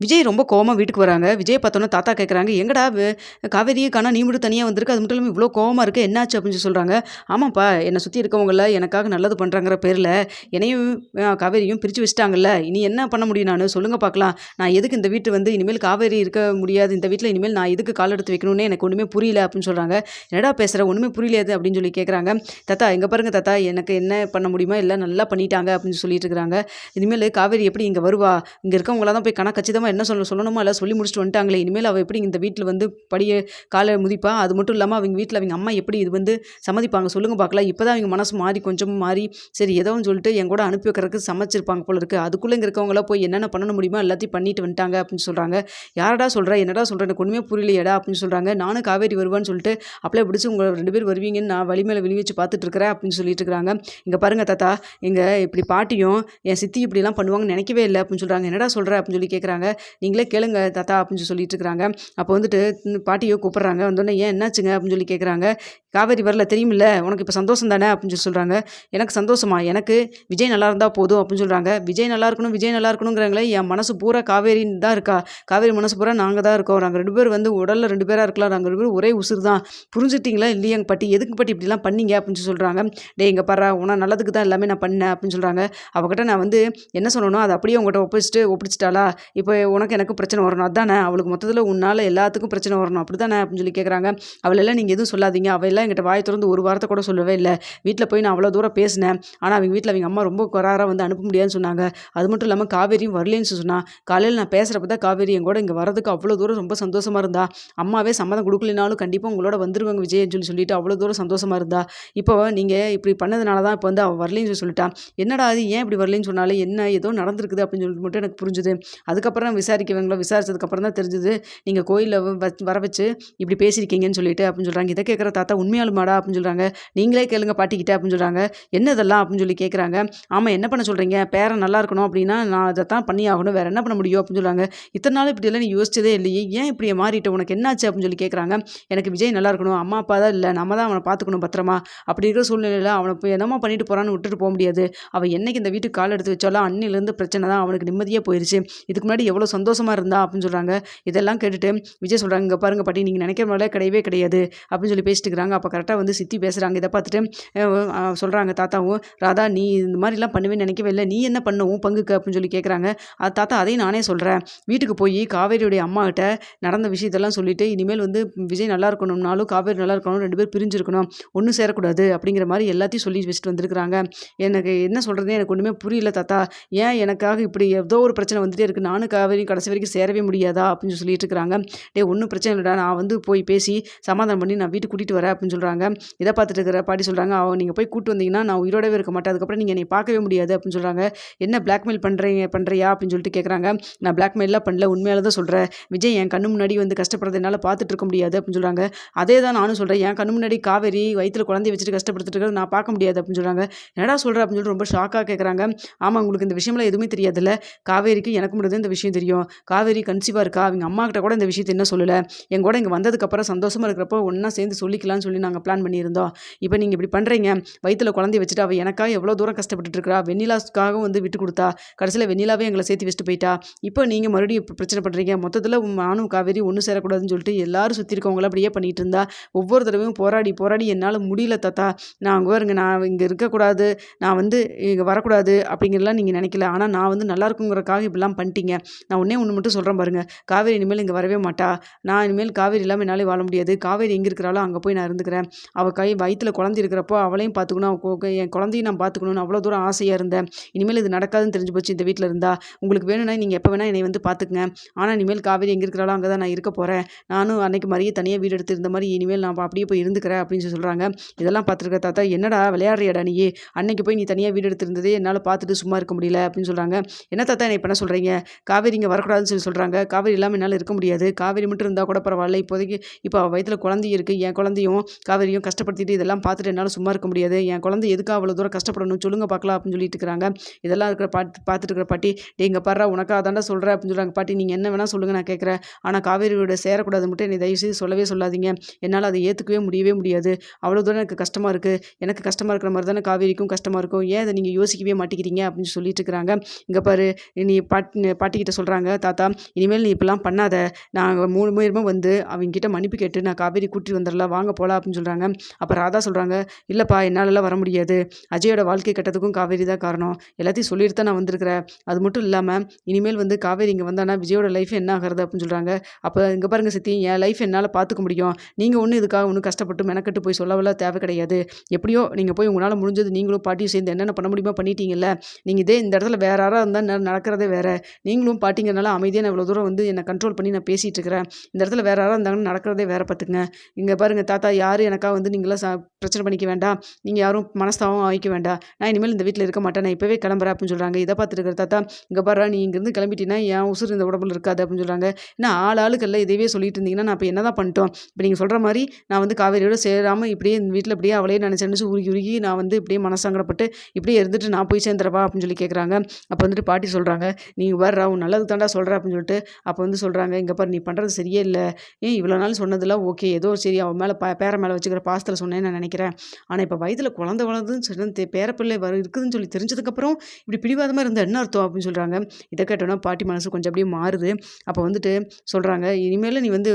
விஜய் ரொம்ப கோவமாக வீட்டுக்கு வராங்க. விஜய் பார்த்தோன்னே தாத்தா கேட்குறாங்க, "எங்கடா வ காணா நீ மட்டும் தனியாக வந்திருக்கு அது மட்டும் இல்லாமல் இவ்வளோ கோவமாக இருக்குது என்னாச்சு?" அப்படின்னு சொல்கிறாங்க "ஆமாப்பா, என்னை சுற்றி இருக்கவங்கள எனக்காக நல்லது பண்ணுறாங்கிற பேரில் என்னையும் காவேரியும் பிரித்து வச்சுட்டாங்கல்ல. இனி என்ன பண்ண முடியும் நான் சொல்லுங்கள் பார்க்கலாம். நான் எதுக்கு இந்த வீட்டு வந்து இனிமேல் காவேரி இருக்க முடியாது. இந்த வீட்டில் இனிமேல் நான் எதுக்கு கால் எடுத்து வைக்கணும்னு எனக்கு ஒன்றுமே புரியல." அப்படின்னு சொல்கிறாங்க "என்னடா பேசுகிற ஒன்றுமே புரியலையாது." அப்படின்னு சொல்லி கேட்குறாங்க. "தாத்தா, எங்கே பாருங்க தாத்தா, எனக்கு என்ன பண்ண முடியுமோ எல்லாம் நல்லா பண்ணிட்டாங்க." அப்படின்னு சொல்லிட்டு இருக்கிறாங்க. இனிமேல் காவேரி எப்படி இங்கே வருவா? இங்கே இருக்கவங்களாம் தான் போய் கச்சிதமாக கச்சிதமா என்ன சொல்ல சொல்லணுமோ எல்லாம் சொல்லி முடிச்சுட்டு வந்துட்டாங்களே. இனிமேல் அவள் எப்படி இந்த வீட்டில் வந்து படிய காலை முதிப்பா அது மட்டும் இல்லாமல் அவங்க வீட்டில் அவங்க அம்மா எப்படி இது வந்து சம்மதிப்பாங்க? சொல்லுங்கள் பார்க்கலாம்." இப்போ தான் அவங்க மனசு மாறி கொஞ்சம் மாறி, சரி ஏதோன்னு சொல்லிட்டு என் கூட அனுப்பி வைக்கிறதுக்கு சமைச்சிருப்பாங்க போல இருக்குது அதுக்குள்ளே இங்கே இருக்கவங்களாம் போய் என்னென்ன பண்ண முடியுமோ எல்லாத்தையும் பண்ணிட்டு வந்துட்டாங்க." அப்படின்னு சொல்கிறாங்க "யாரடா சொல்கிறேன் என்னடா சொல்ற? எனக்கு ஒன்றுமே புரியலையேடா." அப்படின்னு சொல்கிறாங்க "நானும் காவேரி வருவான்னு சொல்லிட்டு அப்படியே பிடிச்சி உங்களை ரெண்டு பேர் வருவீங்கன்னு நான் வழி மேலே விழி வச்சு பார்த்துட்டு இருக்கிறேன்." அப்படின்னு சொல்லிட்டு இருக்கிறாங்க. இங்கே பாருங்கள் தாத்தா, இங்கே இப்படி பாட்டியும், என் சித்தி இப்படிலாம் பண்ணுவாங்கன்னு நினைக்கவே இல்லை அப்படின்னு சொல்கிறாங்க "என்னடா சொல்கிற அப்படின்னு சொல்லி கேட்குறாங்க. "நீங்களே கேளுங்க தாத்தா." அப்படின்னு சொல்லிட்டு இருக்கிறாங்க. அப்போ வந்துட்டு பாட்டியை பாட்டியோ கூப்பிடுறாங்க. "ஏன் என்னாச்சுங்க?" அப்படின்னு சொல்லி கேட்குறாங்க. "காவேரி வரல தெரியுமில்ல? உனக்கு இப்போ சந்தோஷம் தானே?" அப்படின்னு சொல்லி சொல்கிறாங்க "எனக்கு சந்தோஷமா? எனக்கு விஜய் நல்லா இருந்தால் போதும்." அப்படின்னு சொல்கிறாங்க "விஜய் நல்லா இருக்கணும், விஜய் நல்லா இருக்கணுங்கிறாங்களே, என் மனசு பூரா காவேரின்னு தான் இருக்கா. காவேரி மனசு பூரா நாங்கள் தான் இருக்கோம். நாங்கள் ரெண்டு பேர் வந்து உடலில் ரெண்டு பேராக இருக்கலாம். நாங்கள் ரெண்டு பேரும் ஒரே உசுறு தான். புரிஞ்சுட்டீங்களா இல்லையாங்க பாட்டி? எதுக்கு பாட்டி இப்படிலாம் பண்ணீங்க?" அப்படின்னு சொல்லி சொல்றாங்க. "டேய் இங்கே பார்றா, உன் நல்லதுக்கு தான் எல்லாமே நான் பண்ணேன்." அப்படின்னு சொல்கிறாங்க "அவகிட்ட நான் வந்து என்ன சொல்லணும் அதை அப்படியே உங்கள்கிட்ட ஒப்பிச்சுட்டு ஒப்படைச்சுட்டாளா? இப்போ உனக்கு எனக்கு பிரச்சனை வரணும். அதானே? அவளுக்கு மொத்தத்தில் உன்னால் எல்லாத்துக்கும் பிரச்சனை வரணும். அப்படி தானே அப்படின்னு சொல்லி கேட்குறாங்க. "அவளெல்லாம் நீங்கள் எதுவும் சொல்லாதீங்க. அவ எல்லாம் என்கிட்ட வாய் திறந்து ஒரு வாரத்தை கூட சொல்லவே இல்லை வீட்டில் போய் நான் அவ்வளோ தூரம் பேசினேன். ஆனால் அவங்க வீட்டில் அவங்க அம்மா ரொம்ப கராரா வந்து அனுப்ப முடியாதுன்னு சொன்னாங்க. அது மட்டும் இல்லாமல் காவேரியும் வரலேன்னு சொன்னால் காலையில் நான் பேசுறப்ப தான் காவேரி என் கூட இங்கே வரதுக்கு அவ்வளோ தூரம் ரொம்ப சந்தோஷமாக இருந்தா. அம்மாவே சம்மதம் கொடுக்கலனாலும் கண்டிப்பாக உங்களோட வந்துருவாங்க விஜயன்னு சொல்லி சொல்லிட்டு அவ்வளோ தூரம் சந்தோஷமாக இருந்தா. இப்போ நீங்கள் இப்படி பண்ணதுனால தான் இப்போ வந்து அவள் வரலேன்னு சொல்லி சொல்லிட்டா. என்னடா அது ஏன் இப்படி வரலேன்னு சொன்னாலே? என்ன ஏதோ நடந்திருக்குது." அப்படின்னு சொல்லிட்டு மட்டும் எனக்கு புரிஞ்சுது. அதுக்கப்புறம் விசாரிக்கவங்கள விசாரிச்சதுக்கப்புறம் தான் தெரிஞ்சுது நீங்கள் கோயிலில் வர வச்சு இப்படி பேசியிருக்கீங்கன்னு சொல்லிட்டு அப்படின்னு சொல்கிறாங்க இதை கேட்குற தாத்தா, உண்மை "உண்மையாலுமாடா?" அப்படின்னு சொல்கிறாங்க "நீங்களே கேளுங்க பாட்டிக்கிட்ட." அப்படின்னு சொல்கிறாங்க "என்ன இதெல்லாம்?" அப்படின்னு சொல்லி கேட்குறாங்க. ஆமாம் என்ன பண்ண சொல்கிறீங்க பேரன் நல்லா இருக்கணும் அப்படின்னா, நான் அதத்தான் பண்ணி ஆகணும். வேறு என்ன பண்ண முடியும்?" அப்படின்னு சொல்கிறாங்க இத்தனை நாள் இப்படியெல்லாம் நீ யோசிச்சதே இல்லையே. ஏன் இப்படி மாறிட்ட? உனக்கு என்னாச்சு?" அப்படின்னு சொல்லி கேட்குறாங்க. "எனக்கு விஜய் நல்லா இருக்கணும். அம்மா, அப்பா தான் இல்லை நம்ம தான் அவனை பார்த்துக்கணும் பத்திரமா. அப்படி இருக்கிற சூழ்நிலையில் அவனை போய் என்னமோ பண்ணிட்டு போகிறான்னு விட்டுட்டு போக முடியாது. அவள் என்னைக்கு இந்த வீட்டுக்கு கால் எடுத்து வச்சாலும் அன்னையிலேருந்து பிரச்சனை தான். அவனுக்கு நிம்மதியாக போயிடுச்சு இதுக்கு முன்னாடி எவ்வளோ சந்தோஷமாக இருந்தா." அப்படின்னு சொல்கிறாங்க இதெல்லாம் கேட்டுட்டு விஜய் சொல்கிறாங்க இங்கே பாருங்க பாட்டி, நீங்கள் நினைக்கிற மாதிரிலாம் கிடையவே கிடையாது." அப்படின்னு சொல்லி பேசிட்டு இருக்கிறாங்க. அப்போ கரெக்டாக வந்து சித்தி பேசுகிறாங்க இதை பார்த்துட்டு சொல்கிறாங்க தாத்தாவும், "ராதா நீ இந்த மாதிரிலாம் பண்ணுவேன்னு நினைக்கவே இல்லை நீ என்ன பண்ண உன் பங்குக்கு?" அப்படின்னு சொல்லி கேட்குறாங்க. அது தாத்தா அதையும் நானே சொல்கிறேன் வீட்டுக்கு போய் காவேரியுடைய அம்மாகிட்ட நடந்த விஷயத்தெல்லாம் சொல்லிவிட்டு இனிமேல் வந்து விஜய் நல்லா இருக்கணும்னாலும், காவேரி நல்லா இருக்கணும். ரெண்டு பேரும் பிரிஞ்சிருக்கணும் ஒன்றும் சேரக்கூடாது." அப்படிங்கிற மாதிரி எல்லாத்தையும் சொல்லி வச்சுட்டு வந்திருக்கிறாங்க. எனக்கு என்ன சொல்கிறது எனக்கு ஒன்றுமே புரியல தாத்தா. ஏன் எனக்காக இப்படி ஏதோ ஒரு பிரச்சனை வந்துட்டே இருக்கு. நானும் காவேரியும் கடைசி வரைக்கும் சேரவே முடியாதா? அப்படின்னு சொல்லிட்டு இருக்கிறாங்க. "டேய் ஒன்றும் பிரச்சனை இல்லைடா நான் வந்து போய் பேசி சமாதானம் பண்ணி நான் வீட்டுக்கு கூட்டிகிட்டு வரேன்." அப்படின்னு இருக்குன்னு சொல்கிறாங்க இதை பார்த்துட்டு இருக்கிற பாட்டி சொல்கிறாங்க அவன் நீங்கள் போய் கூட்டு வந்தீங்கன்னா, நான் உயிரோடவே இருக்க மாட்டேன். அதுக்கப்புறம் நீங்கள் பார்க்கவே முடியாது." அப்படின்னு சொல்கிறாங்க "என்ன பிளாக்மெயில் பண்ணுறீங்க பண்ணுறியா அப்படின்னு சொல்லிட்டு கேட்குறாங்க. "நான் பிளாக்மெயிலாம் பண்ணல. உண்மையால தான் சொல்கிறேன் விஜய் என் கண்ணு முன்னாடி வந்து கஷ்டப்படுறது என்னால் பார்த்துட்டு இருக்க முடியாது." அப்படின்னு சொல்கிறாங்க "அதே தான் நானும் சொல்கிறேன் என் கண்ணு முன்னாடி காவேரி வயிற்றில் குழந்தைய வச்சுட்டு கஷ்டப்படுத்துட்டு இருக்கிறத நான் பார்க்க முடியாது." அப்படின்னு சொல்கிறாங்க "என்னடா சொல்கிறேன் அப்படின்னு சொல்லிட்டு ரொம்ப ஷாக்காக கேட்குறாங்க. ஆமாம் உங்களுக்கு இந்த விஷயம்லாம் எதுவுமே தெரியாதுல்ல. காவேரிக்கு எனக்கு மட்டும் இந்த விஷயம் தெரியும். காவேரி கன்சீவாக இருக்கா. அவங்க அம்மா கிட்ட கூட இந்த விஷயத்தை என்ன சொல்லலை என் கூட இங்கே வந்ததுக்கப்புறம் சந்தோஷமாக இருக்கிறப்போ ஒன்றா சேர்ந்து சொல்லிக்கலாம்னு சொல்லி நாங்கள் பிளான் பண்ணியிருந்தோம். இப்போ நீங்கள் இப்படி பண்ணுறீங்க வயிற்றில் குழந்தைய வச்சுட்டு அவள் எனக்காக எவ்வளோ தூரம் கஷ்டப்பட்டு இருக்கிறா. வெண்ணிலாக்காகவும் வந்து விட்டு கொடுத்தா கடைசியில் வெண்ணிலாவே எங்களை சேர்த்து வச்சுட்டு போயிட்டா. இப்போ நீங்கள் மறுபடியும் இப்போ பிரச்சனை பண்ணுறீங்க மொத்தத்தில் நானும் காவேரி ஒன்று சேரக்கூடாதுன்னு சொல்லிட்டு எல்லாரும் சுத்தி அப்படியே பண்ணிட்டு இருந்தா. ஒவ்வொரு தடவையும் போராடி, போராடி என்னால் முடியல தாத்தா. நான் அங்கே இருங்க நான் இங்கே இருக்கக்கூடாது. நான் வந்து இங்கே வரக்கூடாது அப்படிங்கிறலாம் நீங்கள் நினைக்கல. ஆனால் நான் வந்து நல்லா இருக்குங்கிறக்காக இப்படிலாம் பண்ணிட்டீங்க. நான் உன்னே ஒன்று மட்டும் சொல்கிறேன் பாருங்க. காவேரி இனிமேல் இங்கே வரவே மாட்டா. நான் இனிமேல் காவேரி இல்லாமல் என்னால் வாழ முடியாது. காவேரி எங்கே இருக்கிறாலோ அங்கே போய் நான் பார்த்துக்கிறேன் அவள் கை வயிற்றில் குழந்தை இருக்கிறப்போ அவளையும் பார்த்துக்கணும். என் குழந்தையும் நான் பார்த்துக்கணும்னு அவ்வளோ தூரம் ஆசையாக இருந்தேன். இனிமேல் இது நடக்காதுன்னு தெரிஞ்சு போச்சு இந்த வீட்டில் இருந்தா. உங்களுக்கு வேணும்னா நீங்கள் எப்போ வேணால் என்னைய வந்து பார்த்துக்கங்க. ஆனால் இனிமேல் காவேரி எங்கே இருக்கிறாளோ அங்கே தான் நான் இருக்க போகிறேன் நானும் அன்னைக்கு மாரியே தனியாக வீடு எடுத்து இருந்த இனிமேல் நான் அப்படியே போய் இருந்துக்கிறேன்." அப்படின்னு சொல்லி இதெல்லாம் பார்த்துருக்க தாத்தா, "என்னடா விளையாடுறியாடா நீயே அன்னைக்கு போய் நீ தனியாக வீடு எடுத்திருந்ததே என்னால் பார்த்துட்டு சும்மா இருக்க முடியல." அப்படின்னு சொல்கிறாங்க "என்ன தாத்தா என்னை பண்ண சொல்கிறீங்க காவேரி இங்கே வரக்கூடாதுன்னு சொல்லி சொல்கிறாங்க காவேரி இல்லாமல் என்னால் இருக்க முடியாது. காவேரி மட்டும் இருந்தால் கூட பரவாயில்ல. இப்போதைக்கு இப்போ அவள் வயித்துல குழந்தை இருக்குது என் குழந்தையும் காவேரியும் கஷ்டப்படுத்திட்டு இதெல்லாம் பார்த்துட்டு என்னால் சும்மா இருக்க முடியாது. என் குழந்தை எதுக்காக அவ்வளோ தூரம் கஷ்டப்படணும்? சொல்லுங்க பார்க்கலாம் அப்படின்னு சொல்லிட்டு இருக்கிறாங்க. இதெல்லாம் இருக்கிற பாட்டு பார்த்துட்டு இருக்கிற பாட்டி டே இங்கே பாரு உனக்காக தாண்டா சொல்கிறேன் அப்படின்னு சொல்கிறாங்க பாட்டி நீங்கள் என்ன வேணால் சொல்லுங்கள் நான் கேட்குறேன். ஆனால் காவேரியோட சேரக்கூடாது மட்டும் என்னை தயவுசெய்து சொல்லவே சொல்லாதீங்க. என்னால் அதை ஏற்றுக்கவே முடியவே முடியாது. அவ்வளோ தூரம் எனக்கு கஷ்டமாக இருக்குது எனக்கு கஷ்டமாக இருக்கிற மாதிரி தானே காவேரிக்கும் கஷ்டமாக இருக்கும். ஏன் அதை நீங்கள் யோசிக்கவே மாட்டேங்கிறீங்க? அப்படின்னு சொல்லிட்டு இருக்கிறாங்க. இங்கே பாரு நீ பாட்டி பாட்டிக்கிட்ட சொல்கிறாங்க தாத்தா இனிமேல் நீ இப்படிலாம் பண்ணாத. நாங்கள் மூணு பேருமே வந்து அவங்ககிட்ட மன்னிப்பு கேட்டு நான் காவேரி கூட்டி வந்துடலாம். வாங்க போகலாம் அப்படின்னு சொல்கிறாங்க அப்போ ராதா சொல்கிறாங்க இல்லைப்பா என்னாலலாம் வர முடியாது. அஜயோட வாழ்க்கை கட்டத்துக்கும் காவேரி தான் காரணம். எல்லாத்தையும் சொல்லிட்டு தான் நான் வந்திருக்கிறேன். அது மட்டும் இல்லாமல் இனிமேல் வந்து காவேரி இங்கே வந்தானா விஜயோட லைஃப் என்ன ஆகிறது? அப்படின்னு சொல்கிறாங்க அப்போ இங்கே பாருங்க சித்தி என் லைஃப் என்னால் பார்த்துக்க முடியும். நீங்கள் ஒன்றும் இதுக்காக ஒன்றும் கஷ்டப்பட்டு மெனக்கட்டு போய் சொல்லவெல்லாம் தேவை கிடையாது. எப்படியோ நீங்கள் போய் உங்களால் முடிஞ்சது நீங்களும் பாட்டியும் சேர்ந்து என்னென்ன பண்ண முடியுமோ பண்ணிட்டீங்கல்ல. நீங்கள் இதே இந்த இடத்துல வேற யாராக இருந்தால் நடக்கிறதே வேற. நீங்களும் பாட்டிங்கிறனால அமைதியாக நான் இவ்வளோ தூரம் வந்து என்னை கண்ட்ரோல் பண்ணி நான் பேசிகிட்டு இருக்கிறேன். இந்த இடத்துல வேற யாராக இருந்தாங்கன்னு நடக்கிறதே வேற பார்த்துங்க இங்கே பாருங்கள் தாத்தா யார் எனக்காக வந்து நீங்களாம் சா பிரச்சனை பண்ணிக்க வேண்டாம் நீங்கள் யாரும் மனஸ்தாவும் ஆகிக்க வேண்டாம் நான் இனிமேல் இந்த வீட்டில் இருக்க மாட்டேன். நான் இப்போவே கிளம்புறேன் அப்படின்னு சொல்கிறாங்க இதை பார்த்துட்டு இருக்கிற தாத்தா இங்கே பாரு நீ இங்கேருந்து கிளம்பிட்டீங்கன்னா என் உசுறு இந்த உடம்புல இருக்காது அப்படின்னு சொல்கிறாங்க ஏன்னா ஆள் ஆளுக்கல்ல இதையே சொல்லிட்டு இருந்தீங்கன்னா நான் இப்போ என்ன தான் பண்ணிட்டோம்? இப்போ நீங்கள் சொல்கிற மாதிரி நான் வந்து காவேரியோட சேராமல் இப்படியே இந்த வீட்டில் இப்படியே அவளே நினச்சி நினச்சி உருகி உருகி நான் வந்து இப்படியே மனசங்கடப்பட்டு இப்படியே இருந்துட்டு நான் போய் சேர்ந்துறவா அப்படின்னு சொல்லி கேட்குறாங்க அப்போ வந்துட்டு பாட்டி சொல்கிறாங்க நீங்கள் வர்றா உன் நல்லது தாண்டா சொல்கிற அப்படின்னு சொல்லிட்டு அப்போ வந்து சொல்கிறாங்க இங்கே பாரு நீ பண்ணுறது சரியே இல்லை. ஏன் இவ்வளோ நாள் சொன்னதெல்லாம் ஓகே. ஏதோ சரி அவன் மேலே ப பேர மேலே வச்சுக்கிற பாசத்தில் சொன்னேன்னு நான் நினைக்கிறேன். ஆனால் இப்போ வயதில் குழந்த வளர்ந்துன்னு சொல்லி பேரப்பிள்ளை வர இருக்குதுன்னு சொல்லி தெரிஞ்சதுக்கப்புறம் இப்படி பிடிவாதமாக இருந்தால் என்ன அர்த்தம் அப்படின்னு சொல்கிறாங்க இதை கேட்டோன்னா பாட்டி மனசு கொஞ்சம் அப்படியே மாறுது. அப்போ வந்துட்டு சொல்கிறாங்க இனிமேல் நீ வந்து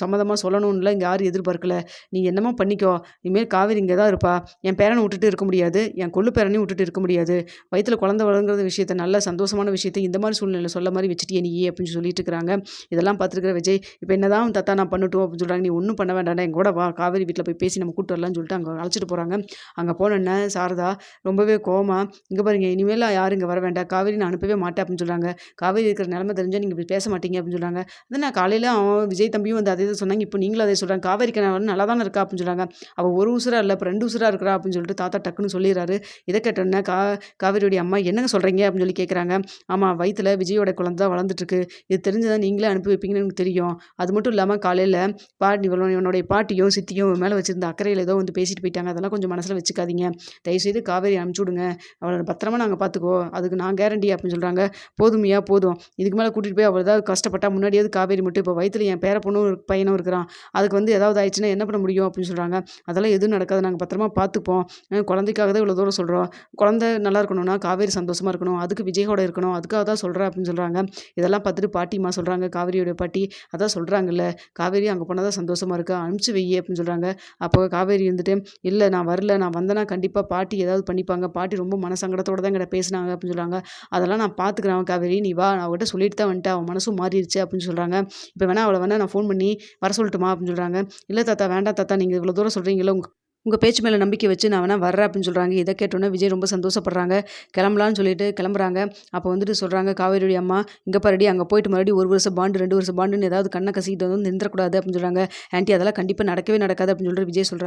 சம்மதமாக சொல்லணும்ல இங்கே யாரும் எதிர்பார்க்கல. நீ என்னமோ பண்ணிக்கோ. இனிமேல் காவேரி இங்கே தான் இருப்பா. என் பேரனை விட்டுட்டு இருக்க முடியாது. என் கொள்ளு பேரனையும் விட்டுட்டு இருக்க முடியாது. வயிற்றில் குழந்த வளர்ங்கிற விஷயத்த நல்ல சந்தோஷமான விஷயத்தை இந்த மாதிரி சூழ்நிலை சொல்ல மாதிரி வச்சுட்டியே நீ அப்படின்னு சொல்லிட்டு இருக்கிறாங்க. இதெல்லாம் பார்த்துருக்குற விஜய் இப்போ என்னதான் தத்தா நான் பண்ணட்டும் அப்படின்னு சொல்கிறாங்க நீ ஒன்றும் பண்ண வேண்டாம் என் கூட வா. காவேரி வீட்டில் போய் பேசி நம்ம கூட்டு வரலாம்னு சொல்லிட்டு அங்கே அழைச்சிட்டு போகிறாங்க அங்கே போனோன்னே சாரதா ரொம்பவே கோமா இங்கே பாருங்க இனிமேல் யாரும் இங்கே வர வேண்டாம். காவேரி நான் அனுப்பவே மாட்டேன் அப்படின்னு சொல்கிறாங்க காவேரி இருக்கிற நிலமை தெரிஞ்சால் நீங்கள் பேச மாட்டீங்க அப்படின்னு சொல்கிறாங்க அதான் நான் காலையில் அவன் விஜய் தம்பியும் வந்து அதே தான் சொன்னாங்க. இப்போ நீங்களும் அதே சொல்கிறாங்க காவேரி நான் நல்லா தானே இருக்கா? அப்படின்னு சொல்கிறாங்க அவள் ஒரு உசுராக இல்லை இப்போ ரெண்டு உசுராக இருக்கிறா? அப்படின்னு சொல்லிட்டு தாத்தா டக்குன்னு சொல்லிடுறாரு. இதை கேட்டோன்னே கா காவேரியோடைய அம்மா என்னங்க சொல்கிறீங்க அப்படின்னு சொல்லி கேட்குறாங்க ஆமாம் வயிற்றில் விஜயோட குழந்தை தான் வளர்ந்துட்டுருக்கு இது தெரிஞ்சதான் நீங்களே அனுப்பி வைப்பீங்கன்னு எனக்கு தெரியும். அது மட்டும் இல்லாமல் காலையில் பாட்டி இவனுடைய பாட்டியும் சித்தியும் மேலே வச்சுருந்த அக்கறையில் ஏதோ வந்து பேசிட்டு போயிட்டாங்க. அதெல்லாம் கொஞ்சம் மனசில் வச்சுக்காதீங்க. தயவுசெய்து காவேரி அனுப்பிச்சி விடுங்க. அவளை பத்திரமா நாங்கள் பார்த்துக்கோ அதுக்கு நான் கேரண்டி அப்படின்னு சொல்கிறாங்க போதுமையா போதும். இதுக்கு மேலே கூட்டிகிட்டு போய் அவள் ஏதாவது கஷ்டப்பட்டா முன்னாடியாவது காவேரி மட்டும் இப்போ வயிற்றில் என் பேர பொண்ணும் பையனும் இருக்கிறான். அதுக்கு வந்து ஏதாவது ஆயிடுச்சுன்னா என்ன பண்ண முடியும் அப்படின்னு சொல்கிறாங்க அதெல்லாம் எதுவும் நடக்காது. நாங்கள் பத்திரமா பார்த்துப்போம் குழந்தைக்காக தான் இவ்வளோ தூரம் சொல்கிறோம் குழந்தை நல்லா இருக்கணும்னா காவேரி சந்தோஷமாக இருக்கணும். அதுக்கு விஜயோட இருக்கணும். அதுக்காக தான் சொல்கிறேன் அப்படின்னு சொல்கிறாங்க இதெல்லாம் பார்த்துட்டு பாட்டிமா சொல்கிறாங்க காவேரியோட பாட்டி அதான் சொல்கிறாங்கல்ல காவேரி அங்கே போனால் தான் சந்தோஷமாக இருக்கா? அனுப்பிச்சு வெய்யி அப்படின்னு சொல்கிறாங்க அப்போ காவேரி வந்துட்டு இல்லை நான் வரல. நான் வந்தேன்னா கண்டிப்பாக பாட்டி ஏதாவது பண்ணிப்பாங்க. பாட்டி ரொம்ப மனசங்கடத்தோடு தான் கிட்ட பேசினாங்க அப்படின்னு சொல்கிறாங்க அதெல்லாம் நான் பார்த்துக்கிறேன் காவேரி. நீ வா. நான் அவகிட்ட சொல்லிட்டு தான் வந்துட்டு அவன் மனசும் மாறிடுச்சு அப்படின்னு சொல்கிறாங்க இப்போ வேணா அவளை வேணா நான் ஃபோன் பண்ணி வர சொல்லட்டுமா? அப்படின்னு சொல்கிறாங்க இல்லை தாத்தா. வேண்டாம் தாத்தா. நீங்கள் இவ்வளோ தூரம் சொல்கிறீங்களோ உங்கள் உங்கள் பேச்சு மேலே நம்பிக்கை வச்சு நான் வேணால் வர்றேன் அப்படின்னு சொல்கிறாங்க இதை கேட்டோன்னே விஜய் ரொம்ப சந்தோஷப்படுறாங்க. கிளம்பலான்னு சொல்லிட்டு கிளம்புறாங்க. அப்போ வந்துட்டு சொல்கிறாங்க காவேரி அம்மா இங்கே பாருடி அங்கே போயிட்டு மறுபடியும் ஒரு வருஷம் பாண்டு ரெண்டு வருஷம் பாண்டுன்னு ஏதாவது கண்ணை கசிக்கிட்டு வந்து நின்றக்கூடாது அப்படின்னு சொல்கிறாங்க ஆன்ட்டி அதெல்லாம் கண்டிப்பாக நடக்கவே நடக்காது அப்படின்னு சொல்லிட்டு விஜய் சொல்கிறாரு